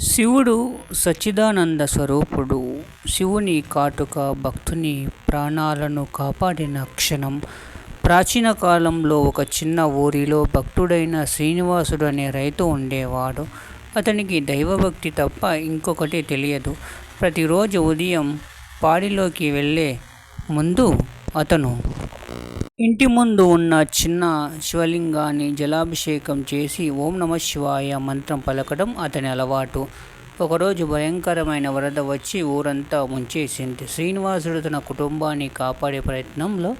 శివుడు సచ్చిదానంద స్వరూపుడు. శివుని కాటుక భక్తుని ప్రాణాలను కాపాడిన క్షణం. ప్రాచీన కాలంలో ఒక చిన్న ఊరిలో భక్తుడైన శ్రీనివాసుడు అనే రైతు ఉండేవాడు. అతనికి దైవభక్తి తప్ప ఇంకొకటి తెలియదు. ప్రతిరోజు ఉదయం పాడిలోకి వెళ్ళే ముందు అతను ఇంటి ముందు ఉన్న చిన్న శివలింగాన్ని జలాభిషేకం చేసి ఓం నమ శివాయ మంత్రం పలకడం అతని అలవాటు. ఒకరోజు భయంకరమైన వరద వచ్చి ఊరంతా ముంచేసింది. శ్రీనివాసుడు తన కుటుంబాన్ని కాపాడే ప్రయత్నంలో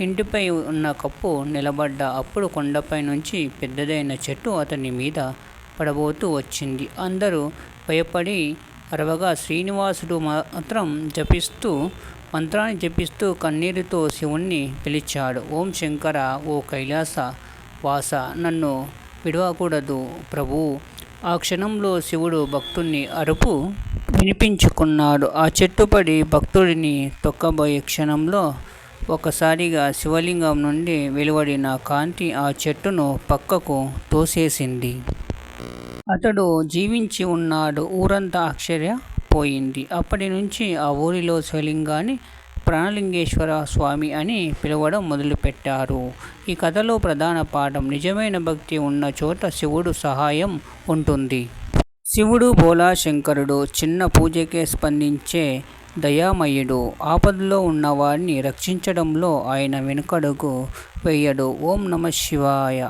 ఇంటిపై ఉన్న కప్పు నిలబడ్డ అప్పుడు కొండపై నుంచి పెద్దదైన చెట్టు అతని మీద పడబోతూ వచ్చింది. అందరూ భయపడి అరవగా శ్రీనివాసుడు మాత్రం జపిస్తూ మంత్రాన్ని జపిస్తూ కన్నీరుతో శివుణ్ణి పిలిచాడు. ఓం శంకర ఓ కైలాస వాస నన్ను విడవకూడదు ప్రభు. ఆ క్షణంలో శివుడు భక్తుణ్ణి అరుపు వినిపించుకున్నాడు. ఆ చెట్టుపడి భక్తుడిని తొక్కబోయే క్షణంలో ఒకసారిగా శివలింగం నుండి వెలువడిన కాంతి ఆ చెట్టును పక్కకు తోసేసింది. అతడు జీవించి ఉన్నాడు. ఊరంతా ఆశ్చర్య పోయింది. అప్పటి నుంచి ఆ ఊరిలో శివలింగాన్ని ప్రాణలింగేశ్వర స్వామి అని పిలవడం మొదలుపెట్టారు. ఈ కథలో ప్రధాన పాఠం నిజమైన భక్తి ఉన్న చోట శివుడు సహాయం ఉంటుంది. శివుడు భోలాశంకరుడు చిన్న పూజకే స్పందించే దయామయుడు. ఆపదలో ఉన్నవారిని రక్షించడంలో ఆయన వెనుకడుగు వేయడు. ఓం నమ శివాయ.